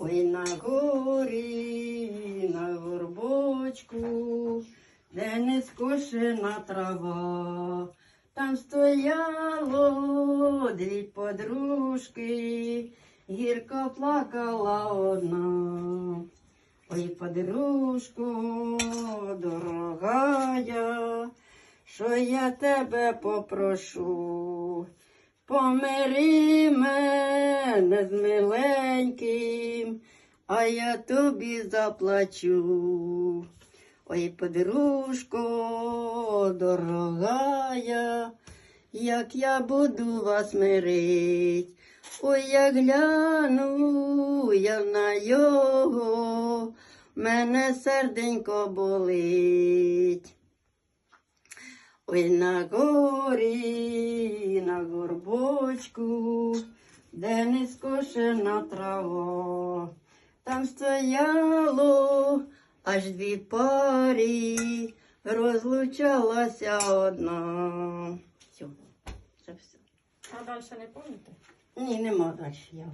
Ой на горі, на горбочку, де не скошена трава, там стояло дві подружки, гірко плакала одна. Ой, подружко, дорогая, що я тебе попрошу, помири мене з миленьким, а я тобі заплачу. Ой, подружко, дорогая, як я буду вас мирить. Ой, я гляну я на його, мене серденько болить. Ой, на горі, на горбочку, де не скошена трава, там стояло аж дві парі, розлучалася одна. Все, це все. А далі не пам'ятаєте? Ні, нема далі.